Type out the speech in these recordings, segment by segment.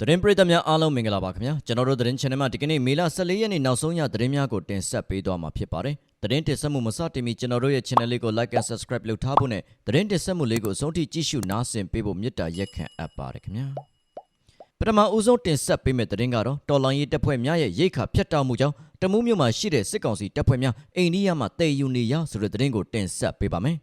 သတင်းပရိသတ်များအားလုံးမင်္ဂလာပါခင်ဗျာကျွန်တော်တို့သတင်း channel မှာဒီကနေ့မေလ14ရက်နေ့နောက်ဆုံးရသတင်းများကိုတင်ဆက်ပေးသွားမှာဖြစ်ပါတယ်သတင်းတင်ဆက်မှုမစတင်မီကျွန်တော်တို့ရဲ့ channel လေးကို like and subscribe လုပ်ထားဖို့နဲ့သတင်းတင်ဆက်မှုလေးကိုအဆုံးထိကြည့်ရှုနားဆင်ပေးဖို့မေတ္တာရက်ခံအပ်ပါတယ်ခင်ဗျာပထမဦးဆုံးတင်ဆက်ပေးမယ့်သတင်းကတော့တော်လောင်ရေးတပ်ဖွဲ့များရဲ့ရိတ်ခါဖျက်တောက်မှုကြောင့်တမူးမြို့မှာရှိတဲ့စစ်ကောင်စီတပ်ဖွဲ့များအိန္ဒိယမှာတည်ယူနေရဆိုတဲ့သတင်းကိုတင်ဆက်ပေးပါမယ်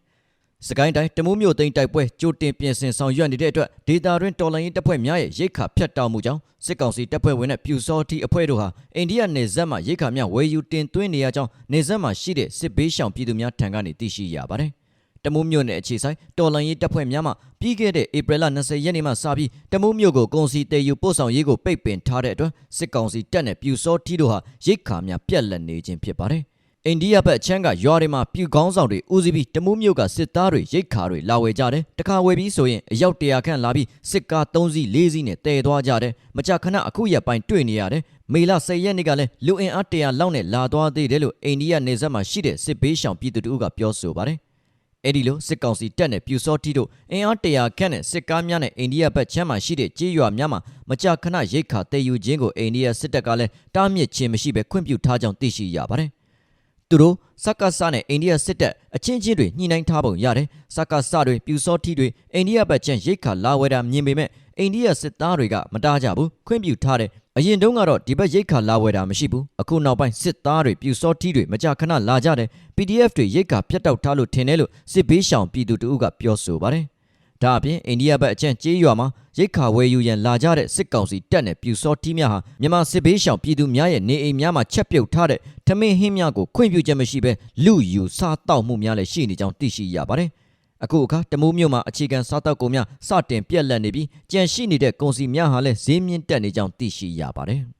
စကိုင်းတိုင်းတမူးမြို့သိမ်းတိုက်ပွဲကြိုတင်ပြင်ဆင်ဆောင်ရွက်နေတဲ့အတွက်ဒေတာတွင်တော်လိုင်းရေးတပ်ဖွဲ့များရဲ့ရိတ်ခါဖျက်တောက်မှုကြောင့်စစ်ကောင်စီတပ်ဖွဲ့ဝင်တဲ့ပြူစောတိအဖွဲ့တို့ဟာအိန္ဒိယနယ်စပ်မှာရိတ်ခါများဝယ်ယူတင်သွင်းနေရကြောင်းနယ်စပ်မှာရှိတဲ့စစ်ဘေးရှောင်ပြည်သူများထံကနေသိရှိရပါတယ်။တမူးမြို့နယ်အခြေဆိုင်တော်လိုင်းရေးတပ်ဖွဲ့များမှပြီးခဲ့တဲ့ဧပြီလ20ရက်နေ့မှစပြီးတမူးမြို့ကိုကုန်စည်တည်ယူပို့ဆောင်ရေးကိုပိတ်ပင်ထားတဲ့အတွက်စစ်ကောင်စီတပ်နဲ့ပြူစောတိတို့ဟာရိတ်ခါများပြက်လက်နေခြင်းဖြစ်ပါတယ်။ အိန္ဒိယဘက်အချမ်းကရွာတွေမှာပြူကောင်းဆောင်တွေဦးစီးပြီးတမူးမြို့ကစစ်သားတွေရိတ်ခါတွေလာဝယ်ကြတယ်တခါဝယ်ပြီးဆိုရင်အယောက်တရာခန့်လာပြီးစစ်ကား3စီး4စီးနဲ့တည်သွားကြတယ်မကြာခဏအခုရက်ပိုင်းတွေ့နေရတယ်မေလ10ရက်နေ့ကလည်းလူအင်အားတရာလောက်နဲ့လာသွားသေးတယ်လို့အိန္ဒိယနေဆက်မှာရှိတဲ့စစ်ဘေးရှောင်ပြည်သူတို့ကပြောဆိုပါတယ်အဲ့ဒီလိုစစ်ကောင်စီတပ်နဲ့ပြူစောတိတို့အင်အားတရာခန့်နဲ့စစ်ကားများနဲ့အိန္ဒိယဘက်ချမ်းမှာရှိတဲ့ကြေးရွာများမှာမကြာခဏရိတ်ခါတည်ယူခြင်းကိုအိန္ဒိယစစ်တပ်ကလည်းတားမြစ်ခြင်းမရှိဘဲခွင့်ပြုထားကြောင်းသိရှိရပါတယ် သူတို့စက္ကစနဲ့အိန္ဒိယစစ်တပ်အချင်းချင်းတွေညှိနှိုင်းထားပုံရတယ်စက္ကစတွေပြူစောတိတွေအိန္ဒိယဘက်ချမ်းရိတ်ခါလာဝဲတာမြင်ပေမဲ့အိန္ဒိယစစ်သားတွေကမတားကြဘူးခွင့်ပြုထားတယ်အရင်တုန်းကတော့ဒီဘက်ရိတ်ခါလာဝဲတာမရှိဘူးအခုနောက်ပိုင်းစစ်သားတွေပြူစောတိတွေမကြာခဏလာကြတယ် PDF တွေရိတ်ခါပြတ်တောက်ထားလို့ထင်တယ်လို့စစ်ဘေးရှောင်ပြည်သူတို့ကပြောဆိုပါတယ် ဒါအပြင်အိန္ဒိယဘက်အကျန့်ကျေးရွာမှာရိတ်ခါဝယ်ယူရန်လာကြတဲ့စစ်ကောင်စီတပ်နဲ့ပြူစောတီးများဟာမြန်မာစစ်ဘေးရှောင်ပြည်သူများရဲ့နေအိမ်များမှာချက်ပြုတ်ထားတဲ့ထမင်းဟင်းများကိုခွင့်ပြုချက်မရှိဘဲလူယူစားတောက်မှုများလည်းရှိနေကြောင်းသိရှိရပါတယ်။အခုအခါတမိုးမြို့မှာအခြေခံစားတောက်ကုန်များစတင်ပြက်လက်နေပြီးကြန့်ရှိနေတဲ့ကုန်စည်များဟာလည်းဈေးမြင့်တက်နေကြောင်းသိရှိရပါတယ်။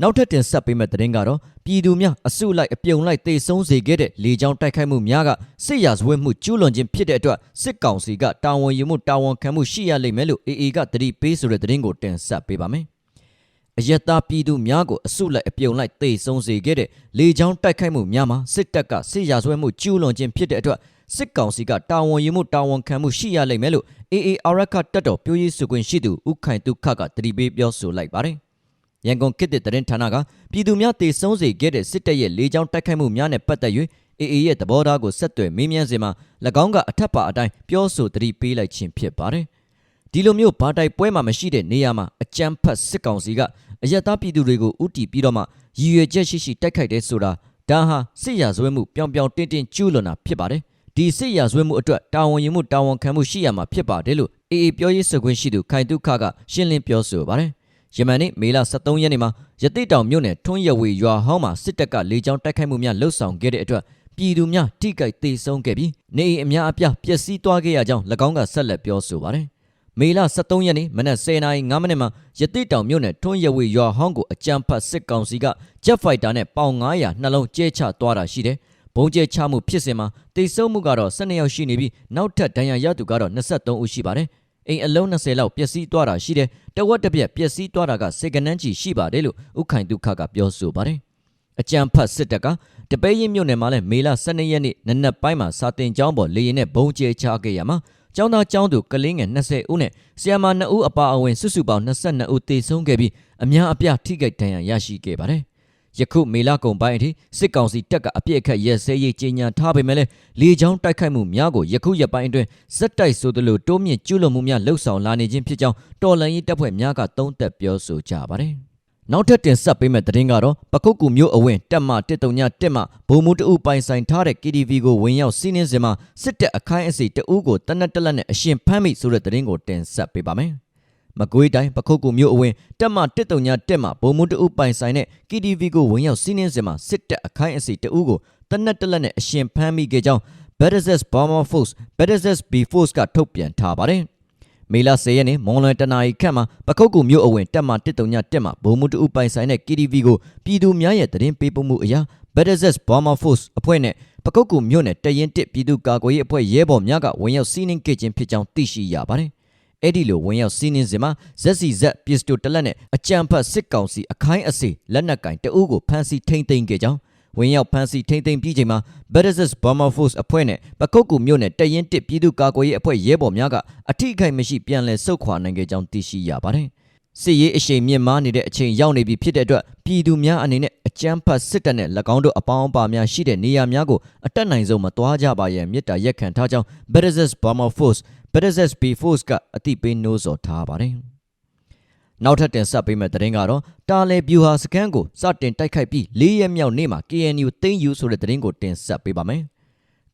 နောက်ထပ်တင်ဆက်ပေးမယ့်သတင်းကတော့ပြည်သူများအစုလိုက်အပြုံလိုက်တေဆုံးစေခဲ့တဲ့လေကြောင်းတိုက်ခိုက်မှုများကစစ်ရာဇဝတ်မှုကျူးလွန်ခြင်းဖြစ်တဲ့အတွက်စစ်ကောင်စီကတာဝန်ယူမှုတာဝန်ခံမှုရှိရလိမ့်မယ်လို့ AA ကတတိပေးဆိုတဲ့သတင်းကိုတင်ဆက်ပေးပါမယ်။အယက်သားပြည်သူများကိုအစုလိုက်အပြုံလိုက်တေဆုံးစေခဲ့တဲ့လေကြောင်းတိုက်ခိုက်မှုများမှာစစ်တပ်ကစစ်ရာဇဝတ်မှုကျူးလွန်ခြင်းဖြစ်တဲ့အတွက်စစ်ကောင်စီကတာဝန်ယူမှုတာဝန်ခံမှုရှိရလိမ့်မယ်လို့ AA အာရခတက်တော်ပြောရေးဆိုခွင့်ရှိသူဥခိုင်တုခကတတိပေးပြောဆိုလိုက်ပါတယ်။ ရန်ကုန်ခေတ်သစ်သတင်းဌာနကပြည်သူများတေဆုံးစေခဲ့တဲ့စစ်တပ်ရဲ့လေကြောင်းတိုက်ခိုက်မှုများနဲ့ပတ်သက်၍အေအေရဲ့သဘောထားကိုဆက်သွယ်မေးမြန်းစဉ်မှာ၎င်းကအထက်ပါအတိုင်းပြောဆိုသတိပေးလိုက်ခြင်းဖြစ်ပါတယ်။ဒီလိုမျိုးဘာတိုက်ပွဲမှမရှိတဲ့နေရာမှာအကြမ်းဖက်စစ်ကောင်စီကအယက်သားပြည်သူတွေကိုဥတီပြီးတော့မှရည်ရွယ်ချက်ရှိရှိတိုက်ခိုက်တဲ့ဆိုတာဒါဟာစစ်ရာဇဝဲမှုပြောင်ပြောင်တင်းတင်းကျူးလွန်တာဖြစ်ပါတယ်။ဒီစစ်ရာဇဝဲမှုအတွက်တာဝန်ယူမှုတာဝန်ခံမှုရှိရမှာဖြစ်ပါတယ်လို့အေအေပြောရေးဆိုခွင့်ရှိသူခိုင်တုခကရှင်းလင်းပြောဆိုပါတယ်။ ယမန်နေ့မေလ23ရက်နေ့မှာရတိတောင်မြို့နယ်ထွန်းရဝေရွာဟောင်းမှာစစ်တပ်ကလေကြောင်းတိုက်ခိုက်မှုများလှုပ်ဆောင်ခဲ့တဲ့အတွက်ပြည်သူများထိကြိုက်သေးဆုံးခဲ့ပြီးနေအိမ်အများအပြားပျက်စီးသွားခဲ့ရကြောင်း၎င်းကဆက်လက်ပြောဆိုပါတယ်။မေလ23ရက်နေ့မနက်10:05မိနစ်မှာရတိတောင်မြို့နယ်ထွန်းရဝေရွာဟောင်းကိုအကြမ်းဖက်စစ်ကောင်စီကဂျက်ဖိုက်တာနဲ့ပေါင်900နှလုံးကျဲချသွားတာရှိတယ်။ဘုံကျဲချမှုဖြစ်စဉ်မှာတိတ်ဆုံးမှုကတော့12ယောက်ရှိနေပြီးနောက်ထပ်ဒဏ်ရာရသူကတော့23ဦးရှိပါတယ်။ အိမ်အလုံး20လောက်ပျက်စီးသွားတာရှိတယ်တဝက်တစ်ပြက်ပျက်စီးသွားတာကစေကနန်းချီရှိပါတယ်လို့ဥခိုင်ဒုက္ခကပြောဆိုပါတယ်အကြံဖတ်စစ်တပ်ကတပဲရင်မြို့နယ်မှာလည်းမေလ12ရက်နေ့နနက်ပိုင်းမှာစာတင်ကျောင်းပေါ်လေရင်နဲ့ဘုံကျဲချခဲ့ရမှာကျောင်းသားကျောင်းသူကလေးငယ်20ဦးနဲ့ဆီယမ်မာ2ဦးအပါအဝင်စုစုပေါင်း22ဦးသေဆုံးခဲ့ပြီးအများအပြားထိခိုက်ဒဏ်ရာရရှိခဲ့ပါတယ် ယခုမေလကုံပိုင်းအထိစစ်ကောင်စီတပ်ကအပြစ်အခတ်ရဲစဲရေးကြီးညာထားပေမဲ့လည်းလေကြောင်းတိုက်ခိုက်မှုများကိုယခုရက်ပိုင်းအတွင်းစက်တိုက်ဆိုသလိုတိုးမြင့်ကျူးလွန်မှုများလှုပ်ဆောင်လာနေခြင်းဖြစ်ကြောင်းတော်လှန်ရေးတပ်ဖွဲ့များကသုံးသပ်ပြောဆိုကြပါတယ်။နောက်ထပ်တင်ဆက်ပေးမယ့်သတင်းကတော့ပခုတ်ကူမျိုးအဝင်းတက်မ139တက်မဘုံမှုတအုပ်ပိုင်ဆိုင်ထားတဲ့ KTV ကိုဝင်ရောက်စီးနင်းစဉ်မှာစစ်တပ်အခိုင်အစီတအုပ်ကိုတနက်တက်လက်နဲ့အရှင်ဖမ်းမိဆိုတဲ့သတင်းကိုတင်ဆက်ပေးပါမယ်။ မကွေးတိုင်းပခုတ်ကူမြို့အဝင်တက်မ139တက်မဘုံမှုတအုပ်ပိုင်ဆိုင်တဲ့ KTV ကိုဝင်ရောက်စီးနင်းစဉ်မှာစစ်တပ်အခိုင်အစီတအုပ်ကိုတနက်တလက်နဲ့အရှင်ဖမ်းမိခဲ့ကြောင်း Bedezes Bomber Force Bedezes B Force ကထုတ်ပြန်ထားပါတယ်မေလ10ရက်နေ့မွန်လွယ်တနာရီခန့်မှာပခုတ်ကူမြို့အဝင်တက်မ139တက်မဘုံမှုတအုပ်ပိုင်ဆိုင်တဲ့ KTV ကိုပြည်သူများရဲ့သတင်းပေးပို့မှုအရာ Bedezes Bomber Force အဖွဲ့နဲ့ပကုတ်ကူမြို့နယ်တရင်တစ်ပြည်သူ့ကာကွယ်ရေးအဖွဲ့ရဲဘော်များကဝင်ရောက်စီးနင်းခဲ့ခြင်းဖြစ်ကြောင်းသိရှိရပါတယ်။ အဲ့ဒီလိုဝင်ရောက်စီးနင်းစဉ်မှာဇက်စီဇက်ပစ္စတိုတလက်နဲ့အကြံဖတ်စစ်ကောင်စီအခိုင်အစေလက်နက်ကင်တအုပ်ကိုဖမ်းဆီးထိန်းသိမ်းခဲ့ကြောင်းဝင်ရောက်ဖမ်းဆီးထိန်းသိမ်းပြီးချိန်မှာ Bedezes Bomber Force အဖွဲ့နဲ့ပကုတ်ကူမြို့နယ်တရင်တစ်ပြည်သူ့ကာကွယ်ရေးအဖွဲ့ရဲဘော်များကအထိအခိုက်မရှိပြန်လည်ဆုတ်ခွာနိုင်ခဲ့ကြောင်းသိရှိရပါတယ် စစ်ရေးအရှိန်မြင့်မားနေတဲ့အချိန်ရောက်နေပြီဖြစ်တဲ့အတွက်ပြည်သူများအနေနဲ့အကြမ်းဖက်စစ်တပ်နဲ့၎င်းတို့အပေါင်းအပါများရှိတဲ့နေရာများကိုအတက်နိုင်ဆုံးမသွားကြပါရဲ့မြစ်တာရက်ခံထားကြောင်း Brazos Burma Force Brazos B Force ကအတိပေးနှိုးဆော်ထားပါတယ်နောက်ထပ်တင်ဆက်ပေးမယ့်သတင်းကတော့တာလေဗျူဟာစကန်ကိုစတင်တိုက်ခိုက်ပြီး၄ရက်မြောက်နေ့မှာ KNU သိမ်းယူဆိုတဲ့သတင်းကိုတင်ဆက်ပေးပါမယ်။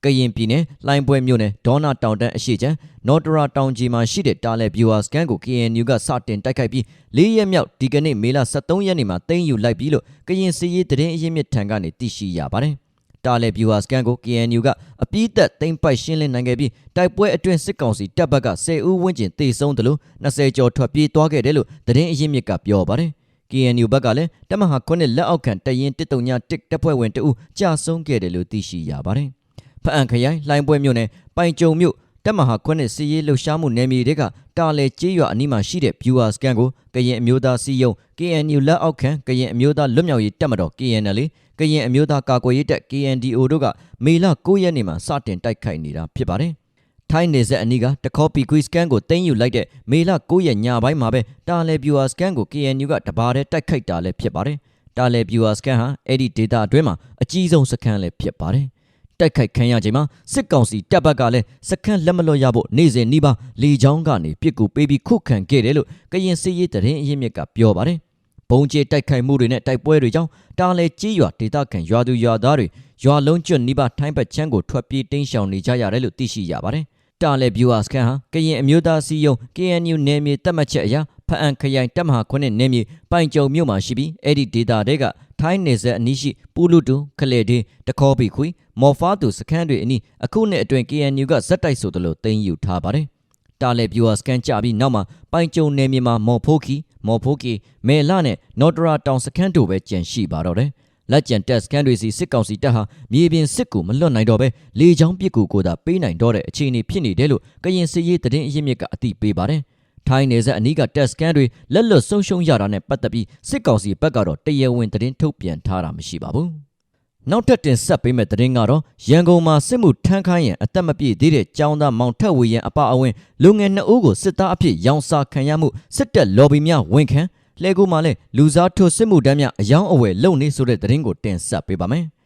ကရင်ပြည်နယ်လိုင်ပွဲမြို့နယ်ဒေါနာတောင်တန်းအရှိချမ်းနော်တရာတောင်ကြီးမှာရှိတဲ့တာလေဗျူဟာစကန်ကို KNU ကစတင်တိုက်ခိုက်ပြီး၄ရက်မြောက်ဒီကနေ့မေလ23ရက်နေ့မှာသိမ်းယူလိုက်ပြီးလို့ကရင်စီရေးသတင်းအရင်းမြစ်ထံကနေသိရှိရပါတယ်။တာလေဗျူဟာစကန်ကို KNU ကအပြည့်သက်သိမ်းပိုက်ရှင်းလင်းနိုင်ခဲ့ပြီးတိုက်ပွဲအတွင်းစစ်ကောင်စီတပ်ဘက်က10ဦးဝန်းကျင်တေဆုံးတယ်လို့20ကျော်ထွက်ပြေးသွားခဲ့တယ်လို့သတင်းအရင်းမြစ်ကပြောပါတယ်။ KNU ဘက်ကလည်းတမဟာခွန်းနဲ့လက်အောက်ခံတရင်တစ်တုံညာတစ်တပ်ဖွဲ့ဝင်တအုပ်ကြာဆုံးခဲ့တယ်လို့သိရှိရပါတယ်။ ဖအံခရိုင်လှိုင်းပွဲမြို့နယ်ပိုင်ကြုံမြို့တမဟာခွန်းနဲ့စီရေးလှုပ်ရှားမှုနယ်မြေတွေကတာလေကျေးရွာအနီးမှာရှိတဲ့ viewer scan ကိုကရင်အမျိုးသားစီယုံ KNU လက်အောက်ခံကရင်အမျိုးသားလွတ်မြောက်ရေးတပ်မတော် KNL ကရင်အမျိုးသားကာကွယ်ရေးတပ် KNDO တို့ကမေလ9ရက်နေ့မှာစတင်တိုက်ခိုက်နေတာဖြစ်ပါတယ်။ထိုင်းနေဆက်အနီးကတခေါပီကွီစကန်ကိုတင်းယူလိုက်တဲ့မေလ9ရက်ညပိုင်းမှာပဲတာလေဗျူဟာစကန်ကို KNU ကတဘာတဲ့တိုက်ခိုက်တာလည်းဖြစ်ပါတယ်။တာလေဗျူဟာစကန်ဟာအဲ့ဒီဒေတာအတွင်းမှာအကြီးဆုံးစခန်းလည်းဖြစ်ပါတယ်။ တိုက်ခိုက်ခံရချိန်မှာစစ်ကောင်စီတပ်ဘက်ကလည်းစခန်းလက်မလွတ်ရဖို့နေ့စဉ်နှီးပါလေချောင်းကနေပြစ်ကူပေးပြီးခုခံခဲ့တယ်လို့ကရင်စစ်ရေးတရင်အရင်းမြစ်ကပြောပါတယ်။ဘုံကျဲတိုက်ခိုက်မှုတွေနဲ့တိုက်ပွဲတွေကြောင့်တာလေကြီးရွာဒေသခံရွာသူရွာသားတွေရွာလုံးကျွတ်နိဗ္ဗာန်ထိုင်းဘက်ချမ်းကိုထွက်ပြေးတိမ်းရှောင်နေကြရတယ်လို့သိရှိရပါတယ်။တာလေဗျူဟာစကန်ဟာကရင်အမျိုးသားစီယုံ KNU နယ်မြေတက်မှတ်ချက်အရ ဖအံခရိုင်တပ်မဟာခွန်းနယ်မြေပိုင်ကြုံမြို့မှာရှိပြီးအဲ့ဒီဒေသတွေကထိုင်းနယ်စပ်အနီးရှိပူလူတူခလေဒေတခေါပီခွေမော်ဖာတူစခန်းတွေအနီးအခုနှစ်အတွင်း KNU ကဇက်တိုက်ဆိုသလိုတင်ယူထားပါတယ်။တာလေဗျူဟာစကန်ကြပြီးနောက်မှာပိုင်ကြုံနယ်မြေမှာမော်ဖိုးခီမော်ဖိုးကီမဲလာနဲ့နော်ဒရာတောင်စခန်းတို့ပဲကျန်ရှိပါတော့တယ်။လက်ကျန်တက်စကန်တွေစီစစ်ကောင်စီတပ်ဟာမြေပြင်စစ်ကူမလွတ်နိုင်တော့ပဲလေချောင်းပစ်ကူကိုသာပေးနိုင်တော့တဲ့အခြေအနေဖြစ်နေတယ်လို့ကရင်စစ်ရေးသတင်းအရင်းမြစ်ကအသိပေးပါတယ်။ ထိုင်းနယ်စပ်အနီးကတက်စကန်တွေလက်လွတ်ဆုံးရှုံးရတာနဲ့ပတ်သက်ပြီးစစ်ကောင်စီဘက်ကတော့တရားဝင်သတင်းထုတ်ပြန်ထားတာမရှိပါဘူး။နောက်ထပ်တင်ဆက်ပေးမယ့်သတင်းကတော့ရန်ကုန်မှာစစ်မှုထမ်းခိုင်းရန်အသက်မပြည့်သေးတဲ့ကျောင်းသားမောင်ထက်ဝေရန်အပအဝင်လူငယ်နှစ်ဦးကိုစစ်သားအဖြစ်ရောင်းစားခံရမှုစစ်တပ်လော်ဘီများဝန်ခံလဲကူမှာလဲလူစားထိုးစစ်မှုတန်းများအယောင်းအဝယ်လုပ်နေဆိုတဲ့သတင်းကိုတင်ဆက်ပေးပါမယ်။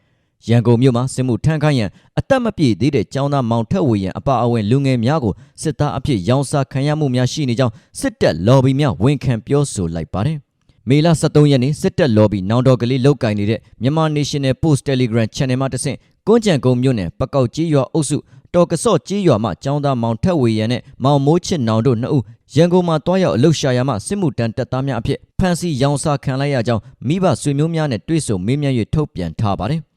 ရန်ကုန်မြို့မှာစစ်မှုထမ်းခိုင်းရန်အသက်မပြည့်သေးတဲ့ကျောင်းသားမောင်ထက်ဝေရန်အပအဝင်လူငယ်များကိုစစ်သားအဖြစ်ရောင်းစားခံရမှုများရှိနေကြောင်းစစ်တပ်လော်ဘီများဝန်ခံပြောဆိုလိုက်ပါတယ်။မေလ23ရက်နေ့စစ်တပ်လော်ဘီနောင်တော်ကလေးလောက်ကင်နေတဲ့မြန်မာ National Post Telegram Channel မှာတဆင့်ကွန်းကြံကုန်းမြို့နယ်ပကောက်ကြီးရွာအုပ်စုတော်ကစော့ကြီးရွာမှကျောင်းသားမောင်ထက်ဝေရန်နဲ့မောင်မိုးချစ်နောင်တို့နှစ်ဦးရန်ကုန်မှာတွားရောက်အလုပ်ရှာရာမှစစ်မှုတန်းတပ်သားများအဖြစ်ဖမ်းဆီးရောင်းစားခံလိုက်ရကြောင်းမိဘဆွေမျိုးများနဲ့တွေ့ဆုံမေးမြန်း၍ထုတ်ပြန်ထားပါတယ်။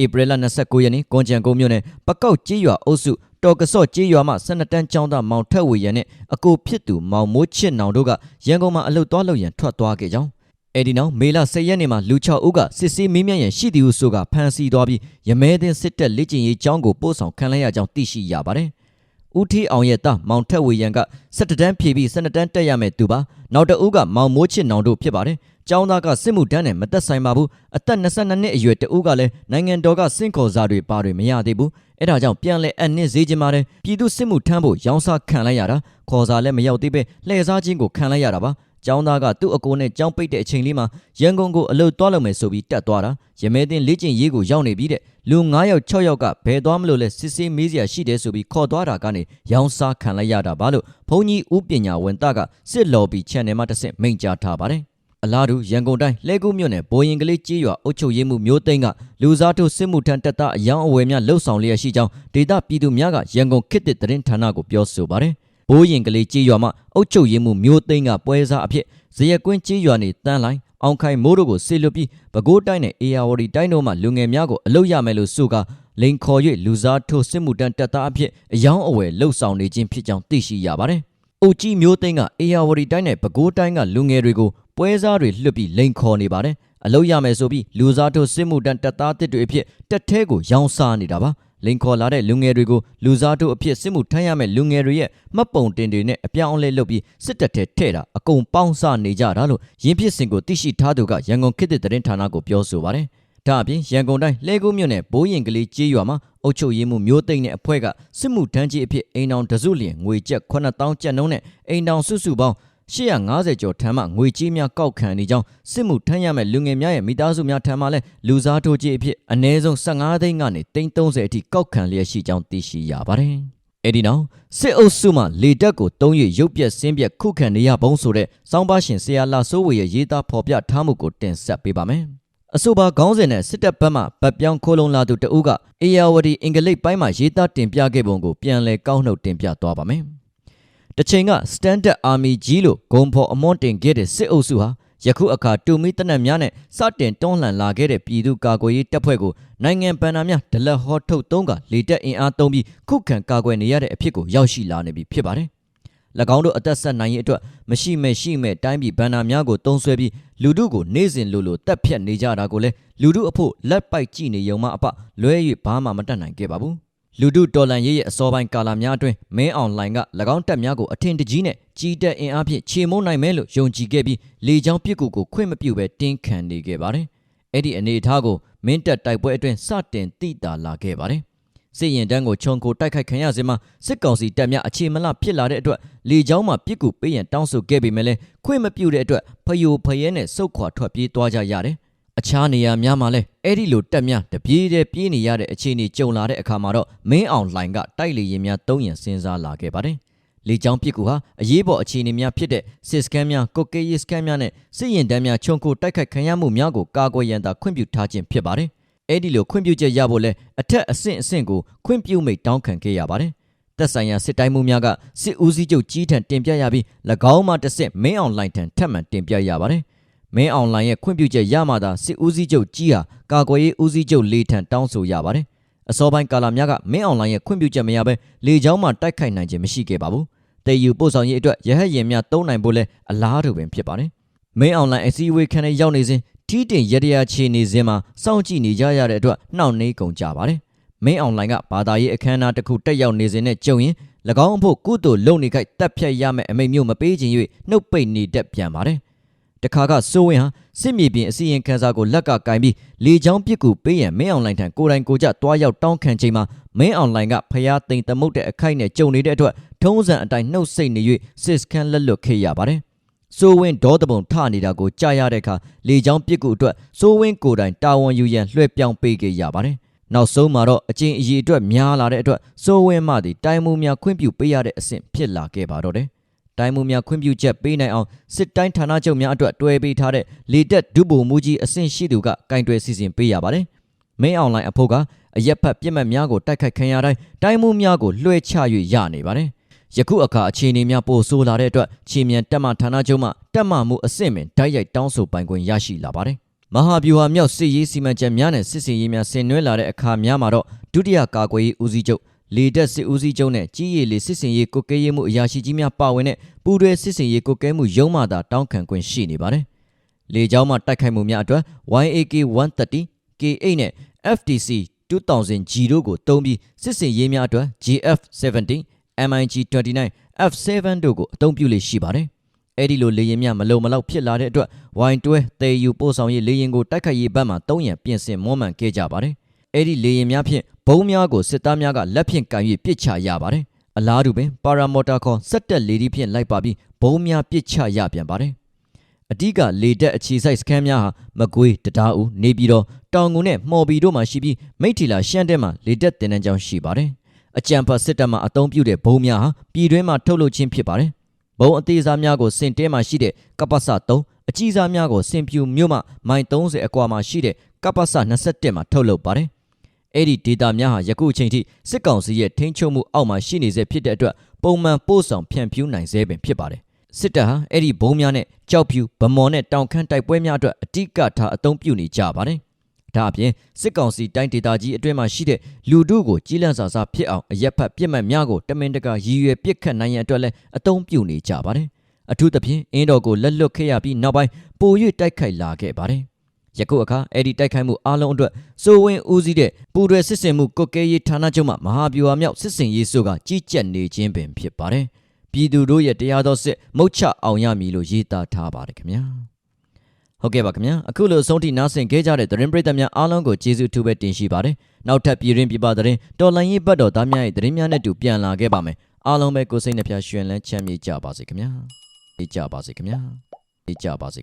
ဧပြီလ29ရက်နေ့ကွန်ကြံကုန်းမြို့နယ်ပကောက်ကြီးရွာအုပ်စုတော်ကစော့ကြီးရွာမှ12တန်းကျောင်းသားမောင်ထက်ဝေရန်နဲ့အကိုဖြစ်သူမောင်မိုးချစ်နောင်တို့ကရန်ကုန်မှာအလုပ်သွားလုပ်ရန်ထွက်သွားခဲ့ကြောင်းအဲဒီနောက်မေလ10ရက်နေ့မှာလူ6ဦးကစစ်ဆေးမေးမြန်းရန်ရှိသည်ဟုဆိုကဖမ်းဆီးသွားပြီးရမဲသင်းစစ်တပ်လက်ကျင်ရေးကျောင်းကိုပို့ဆောင်ခံလိုက်ရကြောင်းသိရှိရပါတယ်။ဦးထီအောင်ရဲ့သားမောင်ထက်ဝေရန်က17တန်းဖြည့်ပြီး12တန်းတက်ရမယ်သူပါ။နောက်တဦးကမောင်မိုးချစ်နောင်တို့ဖြစ်ပါတယ်။ ကျောင်းသားကစစ်မှုတန်းနဲ့မသက်ဆိုင်ပါဘူး။အသက်22နှစ်အရွယ်တဦးကလည်းနိုင်ငံတော်ကစင့်ခေါ်စာတွေပါတွေမရသေးဘူး။အဲဒါကြောင့်ပြန်လဲအနှစ်ဈေးချင်ပါတယ်။ပြည်သူစစ်မှုထမ်းဖို့ရောင်းစားခံလိုက်ရတာခေါ်စာလည်းမရောက်သေးပဲလှည့်စားခြင်းကိုခံလိုက်ရတာပါ။ကျောင်းသားကသူ့အကိုနဲ့ကျောင်းပိတ်တဲ့အချိန်လေးမှာရန်ကုန်ကိုအလုပ်သွားလုပ်မယ်ဆိုပြီးတက်သွားတာရမဲတင်လေ့ကျင့်ရေးကိုရောက်နေပြီတဲ့လူ9ယောက်6ယောက်ကဘယ်သွားမလို့လဲစစ်စစ်မေးစရာရှိတယ်ဆိုပြီးခေါ်သွားတာကနေရောင်းစားခံလိုက်ရတာပါလို့ဘုန်းကြီးဦးပညာဝန်တကစစ်လော်ဘီ channel မှာတစ်ဆင့်မိန့်ကြားထားပါတယ် အလားတူရန်ကုန်တိုင်းလဲကူးမြို့နယ်ဘိုးရင်ကလေးကြေးရွာအုပ်ချုပ်ရေးမှုမျိုးသိန်းကလူစားထုတ်စစ်မှုထမ်းတပ်သားအယောင်အဝယ်များလှုပ်ဆောင်လျက်ရှိကြောင်းဒေတာပြည်သူများကရန်ကုန်ခေတ်သစ်သတင်းဌာနကိုပြောဆိုပါတယ်။ဘိုးရင်ကလေးကြေးရွာမှာအုပ်ချုပ်ရေးမှုမျိုးသိန်းကပွဲစားအဖြစ်ဇရက်ကွင်းကြေးရွာနေတန်းလိုက်အောင်ခိုင်မိုးတို့ကိုဆေလွတ်ပြီးပဲခူးတိုင်းနဲ့အေယာဝတီတိုင်းတို့မှလူငယ်များကိုအလုတ်ရမယ်လို့ဆိုကလိန်ခေါ်၍လူစားထိုးစစ်မှုတန်းတပ်သားအဖြစ်အယောင်အဝယ်လှုပ်ဆောင်နေခြင်းဖြစ်ကြောင်းသိရှိရပါတယ်။အုတ်ကြီးမျိုးသိန်းကအေယာဝတီတိုင်းနဲ့ပဲခူးတိုင်းကလူငယ်တွေကို ပွဲစားတွေလွတ်ပြီးလိန်ခေါ်နေပါတယ်။အလုတ်ရမယ်ဆိုပြီးလူစားထိုးစစ်မှုတန်းတပ်သားတစ်တွေအဖြစ်တက်သေးကိုရောင်းစားနေတာပါ။လင်ခေါ်လာတဲ့လူငယ်တွေကိုလူစားတို့အဖြစ်စစ်မှုထမ်းရမယ့်လူငယ်တွေရဲ့မှတ်ပုံတင်တွေနဲ့အပြောင်းအလဲလုပ်ပြီးစစ်တပ်ထဲထည့်တာအကုန်ပေါင်းစနေကြတာလို့ရင်းဖြစ်စဉ်ကိုသိရှိထားသူကရန်ကုန်ခေတ်သစ်သတင်းဌာနကိုပြောဆိုပါတယ်။ဒါအပြင်ရန်ကုန်တိုင်းလဲကူးမြို့နယ်ဘိုးရင်ကလေးကြေးရွာမှာအုပ်ချုပ်ရေးမှုမျိုးသိမ့်တဲ့အဖွဲ့ကစစ်မှုထမ်းကြီးအဖြစ်အိမ်တောင်တစုလျင်ငွေကျပ်9000ကျပ်နှုန်းနဲ့အိမ်တောင်စုစုပေါင်း 850ကျော်ထံမှငွေကြေးများကောက်ခံနေကြောင်းစစ်မှုထမ်းရမဲ့လူငယ်များရဲ့မိသားစုများထံမှလည်းလူစားထိုးကြေးအဖြစ်အနည်းဆုံး15သိန်းကနေ330အထိကောက်ခံလျက်ရှိကြောင်းသိရှိရပါတယ်။အဲဒီနောက်စစ်အုပ်စုမှလေတက်ကိုတုံး၍ရုပ်ပြက်ဆင်းပြက်ခုခံနေရပုံဆိုတဲ့စောင်းပါရှင်ဆရာလာစိုးဝေရဲ့ရေးသားဖော်ပြထားမှုကိုတင်ဆက်ပေးပါမယ်။အဆိုပါခေါင်းစဉ်နဲ့စစ်တပ်ဘက်မှဗတ်ပြောင်းခိုးလုံလာသူတဦးကအေယာဝတီအင်္ဂလိပ်ပိုင်းမှာရေးသားတင်ပြခဲ့ပုံကိုပြန်လည်ကောက်နှုတ်တင်ပြသွားပါမယ်။ တစ်ချိန်က Standard Army ကြီးလို့ဂုံဖော်အမွန်တင်ခဲ့တဲ့စစ်အုပ်စုဟာယခုအခါတူမီတနက်များနဲ့စတင်တွန်းလှန်လာခဲ့တဲ့ပြည်သူကာကွယ်ရေးတပ်ဖွဲ့ကိုနိုင်ငံပန်နာများဒလက်ဟောထုတ်သုံးကလေတက်အင်အားသုံးပြီးခုခံကာကွယ်နေရတဲ့အဖြစ်ကိုရောက်ရှိလာနေပြီဖြစ်ပါတယ်။၎င်းတို့အသက်ဆက်နိုင်ရေးအတွက်မရှိမဲ့ရှိမဲ့တိုင်းပြည်ဗန္နာများကိုတုံးဆွဲပြီးလူထုကိုနေ့စဉ်လိုလိုတက်ဖြတ်နေကြတာကိုလည်းလူထုအဖို့လက်ပိုက်ကြည့်နေုံမှအပလွဲ၍ဘာမှမတတ်နိုင်ခဲ့ပါဘူး။ လူထုတော်လန်ရေးရဲ့အစောပိုင်းကာလများအတွင်းမင်းအောင်လှိုင်က၎င်းတပ်များကိုအထင်တကြီးနဲ့ကြီးတက်အင်အားဖြင့်ခြေမုံနိုင်မယ်လို့ယုံကြည်ခဲ့ပြီးလေကြောင်းပစ်ကူကိုခွင့်မပြုဘဲတင်းခံနေခဲ့ပါတယ်။အဲ့ဒီအနေအထားကိုမင်းတပ်တိုက်ပွဲအတွင်းစတင်တိတာလာခဲ့ပါတယ်။စစ်ရင်တန်းကိုခြုံကိုတိုက်ခိုက်ခံရစဉ်မှာစစ်ကောင်စီတပ်များအခြေမလဖြစ်လာတဲ့အတွက်လေကြောင်းမှာပစ်ကူပေးရန်တောင်းဆိုခဲ့ပေမဲ့လည်းခွင့်မပြုတဲ့အတွက်ဖယိုဖယဲနဲ့စုတ်ခွာထွက်ပြေးသွားကြရတယ်။ အခြားနေရာများမှာလည်းအဲ့ဒီလိုတက်များတပြေးတဲ့ပြေးနေရတဲ့အခြေအနေကြုံလာတဲ့အခါမှာတော့မင်းအောင်လှိုင်ကတိုက်လေရင်များတုံးရန်စဉ်းစားလာခဲ့ပါတယ်။လေကြောင်းပစ်ကူဟာအရေးပေါ်အခြေအနေများဖြစ်တဲ့စစ်စကန်များကုတ်ကေးရီစကန်များနဲ့စစ်ရင်တန်းများခြုံကိုတိုက်ခိုက်ခံရမှုများကိုကာကွယ်ရန်သာခွင့်ပြုထားခြင်းဖြစ်ပါတယ်။အဲ့ဒီလိုခွင့်ပြုချက်ရဖို့လဲအထက်အဆင့်အဆင့်ကိုခွင့်ပြုမိတ်တောင်းခံခဲ့ရပါတယ်။သက်ဆိုင်ရာစစ်တိုင်းမှုများကစစ်ဦးစီးချုပ်ကြီးထံတင်ပြရပြီး၎င်းမှတစ်ဆင့်မင်းအောင်လှိုင်ထံထပ်မံတင်ပြရပါတယ်။ မင်းအောင်လှိုင်ရဲ့ခွင့်ပြုချက်ရမှသာစစ်ဦးစီးချုပ်ကြီးဟာကာကွယ်ရေးဦးစီးချုပ်လေးထံတောင်းဆိုရပါတယ်။အစောပိုင်းကာလများကမင်းအောင်လှိုင်ရဲ့ခွင့်ပြုချက်မရဘဲလေကြောင်းမှတိုက်ခိုက်နိုင်ခြင်းမရှိခဲ့ပါဘူး။တေယူပို့ဆောင်ရေးအတွက်ရဟတ်ရင်များတုံးနိုင်ဖို့လဲအလားတူပင်ဖြစ်ပါတယ်။မင်းအောင်လှိုင်အစည်းအဝေးခန်းထဲရောက်နေစဉ်တီးတင်ရတရာချီနေစဉ်မှာစောင့်ကြည့်နေကြရတဲ့အတွက်နှောင့်နှေးကုန်ကြပါတယ်။မင်းအောင်လှိုင်ကဘာသာရေးအခမ်းအနားတစ်ခုတက်ရောက်နေစဉ်နဲ့ကြုံရင်၎င်းအဖို့ကုသိုလ်လုံနေခိုက်တက်ဖြတ်ရမယ့်အမိန့်မျိုးမပေးခြင်း၍နှုတ်ပိတ်နေတတ်ပြန်ပါတယ်။ တခါကစိုးဝင်းဟာစစ်မြေပြင်အစီရင်ခံစာကိုလက်ကကင်ပြီးလေချောင်းပစ်ကူပေးရန်မင်းအောင်လှိုင်ထံကိုယ်တိုင်ကိုကြတွားရောက်တောင်းခံချိန်မှာမင်းအောင်လှိုင်ကဖျားသိမ်သမုတ်တဲ့အခိုက်နဲ့ကြုံနေတဲ့အတွက်ထုံးစံအတိုင်းနှုတ်ဆက်နေ၍စစ်စကန်လက်လွတ်ခဲ့ရပါတယ်။စိုးဝင်းဒေါသပုံထနေတာကိုကြားရတဲ့အခါလေချောင်းပစ်ကူအတွက်စိုးဝင်းကိုယ်တိုင်တာဝန်ယူရန်လွှဲပြောင်းပေးခဲ့ရပါတယ်။နောက်ဆုံးမှာတော့အချင်းအကြီးအတွက်များလာတဲ့အတွက်စိုးဝင်းမှသည်တိုင်းမှုများခွင့်ပြုပေးရတဲ့အဆင့်ဖြစ်လာခဲ့ပါတော့တယ်။ တိုင်းမှုများခွင့်ပြုချက်ပေးနိုင်အောင်စစ်တိုင်းဌာနချုပ်များအတွက်တွဲပေးထားတဲ့လေတက်ဒုဗိုလ်မှူးကြီးအဆင့်ရှိသူကကင်တွယ်စီစဉ်ပေးရပါတယ်။မင်းအွန်လိုင်းအဖို့ကအရက်ဖက်ပြစ်မှတ်များကိုတိုက်ခိုက်ခံရတိုင်းတိုင်းမှုများကိုလွှဲချ၍ရနေပါတယ်။ယခုအခါအခြေအနေများပိုဆိုးလာတဲ့အတွက်ချီမြန်တက်မှဌာနချုပ်မှတက်မှမှုအဆင့်ပင်တိုက်ရိုက်တောင်းဆိုပိုင်ခွင့်ရရှိလာပါတယ်။မဟာဗျူဟာမြောက်စစ်ရေးစီမံချက်များနဲ့စစ်စင်ရေးများဆင်နွှဲလာတဲ့အခါများမှာတော့ဒုတိယကာကွယ်ရေးဦးစီးချုပ် လေတက်စစ်ဦးစီးချုပ်နဲ့ကြီးရည်လေစစ်စင်ရေးကုတ်ကဲရေးမှုအရာရှိကြီးများပါဝင်တဲ့ပူးတွဲစစ်စင်ရေးကုတ်ကဲမှုရုံးမှသာတောင်းခံခွင့်ရှိနေပါတယ်။လေကြောင်းမှတိုက်ခိုက်မှုများအတွက် YAK 130 K8 နဲ့ FTC 2000G တို့ကိုတုံးပြီးစစ်စင်ရေးများအတွက် GF70 MIG 29 F7 တို့ကိုအသုံးပြုလေ့ရှိပါတယ်။အဲ့ဒီလိုလေရင်များမလုံမလောက်ဖြစ်လာတဲ့အတွက် Y12 သေယူပို့ဆောင်ရေးလေရင်ကိုတိုက်ခိုက်ရေးဘက်မှ3ရန်ပြင်ဆင်မွမ်းမံခဲ့ကြပါတယ်။ အဲ့ဒီလေရင်များဖြင့်ဘုံများကိုစစ်သားများကလက်ဖြင့်ကန်၍ပစ်ချရပါတယ်။အလားတူပင်ပါရာမော်တာခေါ်စက်တက်လေဒီဖြင့်လိုက်ပါပြီးဘုံများပစ်ချရပြန်ပါတယ်။အဓိကလေတက်အခြေစိုက်စခန်းများဟာမကွေးတတားဦးနေပြည်တော်တောင်ငူနဲ့မှော်ဘီတို့မှာရှိပြီးမိထီလာရှမ်းတဲမှာလေတက်တင်တန်းကြောင်းရှိပါတယ်။အကြံဖတ်စစ်တပ်မှအုံပြုတဲ့ဘုံများဟာပြည်တွင်းမှာထုတ်လုပ်ခြင်းဖြစ်ပါတယ်။ဘုံအသေးစားများကိုစင်တဲမှာရှိတဲ့ကပ္ပစ3အကြီးစားများကိုစင်ပြူမြို့မှမိုင်30အကွာမှာရှိတဲ့ကပ္ပစ21မှာထုတ်လုပ်ပါတယ်။ အဲ့ဒီဒေတာများဟာယခုအချိန်ထိစစ်ကောင်စီရဲ့ထိန်းချုပ်မှုအောက်မှာရှိနေစေဖြစ်တဲ့အတွက်ပုံမှန်ပို့ဆောင်ဖြန့်ဖြူးနိုင်စေပင်ဖြစ်ပါတယ်။စစ်တပ်ဟာအဲ့ဒီဘုံများနဲ့ကြောက်ဖြူဗမော်နဲ့တောင်ခမ်းတိုက်ပွဲများအတွက်အတိကထားအသုံးပြုနေကြပါတယ်။ဒါအပြင်စစ်ကောင်စီတိုင်းဒေသကြီးအတွင်းမှာရှိတဲ့လူတို့ကိုကြီးလန့်စာစားဖြစ်အောင်အရက်ဖက်ပြစ်မှတ်များကိုတမင်တကာရည်ရွယ်ပစ်ခတ်နိုင်ရန်အတွက်လည်းအသုံးပြုနေကြပါတယ်။အထူးသဖြင့်အင်းတော်ကိုလက်လွတ်ခဲ့ရပြီးနောက်ပိုင်းပို၍တိုက်ခိုက်လာခဲ့ပါတယ်။ ယခုအခါအဲ့ဒီတိုက်ခိုက်မှုအလုံးအတွက်စိုးဝင်းဦးစီးတဲ့ပူရဲစစ်စင်မှုကုတ်ကဲရေးဌာနချုပ်မှမဟာဗျူဟာမြောက်စစ်စင်ရေးဆိုကကြီးကြပ်နေခြင်းပင်ဖြစ်ပါတယ်။ပြည်သူတို့ရဲ့တရားတော်စစ်မုတ်ချအောင်ရမည်လို့ရေးသားထားပါတယ်ခင်ဗျာ။ဟုတ်ကဲ့ပါခင်ဗျာအခုလိုအဆုံးထိနားဆင်ခဲ့ကြတဲ့သတင်းပရိသတ်များအားလုံးကိုကျေးဇူးထူးပဲတင်ရှိပါတယ်နောက်ထပ်ပြည်ရင်းပြပသတင်းတော်လိုင်းရေးဘတ်တော်သားများရဲ့သတင်းများနဲ့တူပြန်လာခဲ့ပါမယ်အားလုံးပဲကိုယ်စိတ်နှပြရှင်လန်းချမ်းမြေ့ကြပါစေခင်ဗျာကြပါစေခင်ဗျာကြပါစေ